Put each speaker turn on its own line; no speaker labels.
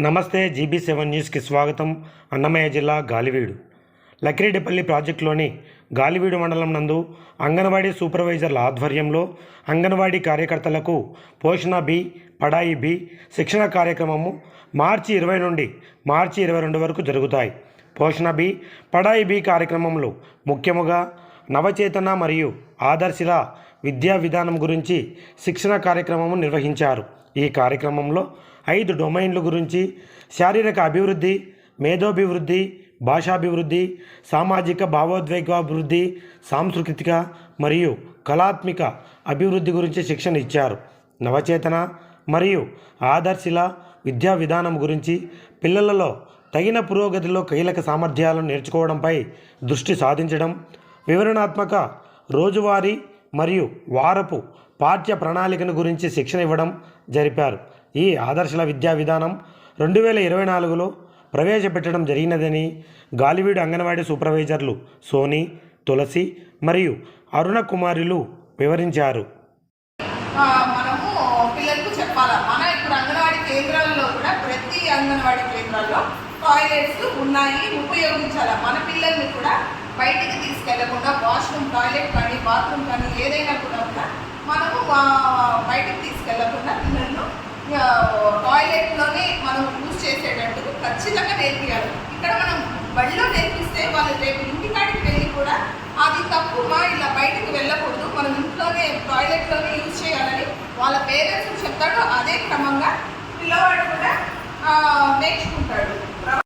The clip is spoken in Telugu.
నమస్తే జీబీ సెవెన్ న్యూస్కి స్వాగతం. అన్నమయ్య జిల్లా గాలివీడు. లక్కిరెడ్డిపల్లి ప్రాజెక్టులోని గాలివీడు మండలం నందు అంగన్వాడీ సూపర్వైజర్ల ఆధ్వర్యంలో అంగన్వాడీ కార్యకర్తలకు పోషణ బి పడాయి బి శిక్షణ కార్యక్రమము మార్చి ఇరవై నుండి మార్చి ఇరవై రెండు వరకు జరుగుతాయి. పోషణ బి పడాయి బి కార్యక్రమంలో ముఖ్యముగా నవచేతన మరియు ఆదర్శిల విద్యా విధానం గురించి శిక్షణ కార్యక్రమము నిర్వహించారు. ఈ కార్యక్రమంలో ఐదు డొమైన్ల గురించి శారీరక అభివృద్ధి మేధోభివృద్ధి భాషాభివృద్ధి సామాజిక భావోద్వేగాభివృద్ధి సాంస్కృతిక మరియు కళాత్మిక అభివృద్ధి గురించి శిక్షణ ఇచ్చారు. నవచేతన మరియు ఆదర్శిల విద్యా విధానం గురించి పిల్లలలో తగిన పురోగతిలో కీలక సామర్థ్యాలను నేర్చుకోవడంపై దృష్టి సాధించడం వివరణాత్మక రోజువారీ మరియు వారపు పాఠ్య ప్రణాళికను గురించి శిక్షణ ఇవ్వడం జరిపారు. ఈ ఆదర్శల విద్యా విధానం రెండు వేల ఇరవై నాలుగులో ప్రవేశపెట్టడం జరిగినదని గాలివీడు అంగన్వాడీ సూపర్వైజర్లు సోని తులసి మరియు అరుణ కుమారులు వివరించారు.
మనము పిల్లలకు చెప్పాలా? మన ఇప్పుడు అంగన్వాడీ కేంద్రాలలో కూడా ప్రతి అంగన్వాడీ కేంద్రాల్లో టాయిలెట్స్ ఉన్నాయి ఉపయోగించాలా? మన పిల్లల్ని కూడా బయటికి తీసుకెళ్ళకుండా వాష్రూమ్ టాయిలెట్ కానీ బాత్రూమ్ కానీ ఏదైనా కూడా కూడా మనము ఆ, బయటికి టాయిలెట్లోనే మనం యూజ్ చేసేటట్టు ఖచ్చితంగా నేర్పియాలి. ఇక్కడ మనం బడిలో నేర్పిస్తే వాళ్ళు రేపు ఇంటికాడికి వెళ్ళి కూడా అది తప్పు మా ఇలా బయటకు వెళ్ళకూడదు. మనం ఇంట్లోనే టాయిలెట్లోనే యూజ్ చేయాలని వాళ్ళ పేరెంట్స్ చెప్తాడు అదే క్రమంగా పిల్లవాడు కూడా నేర్చుకుంటాడు.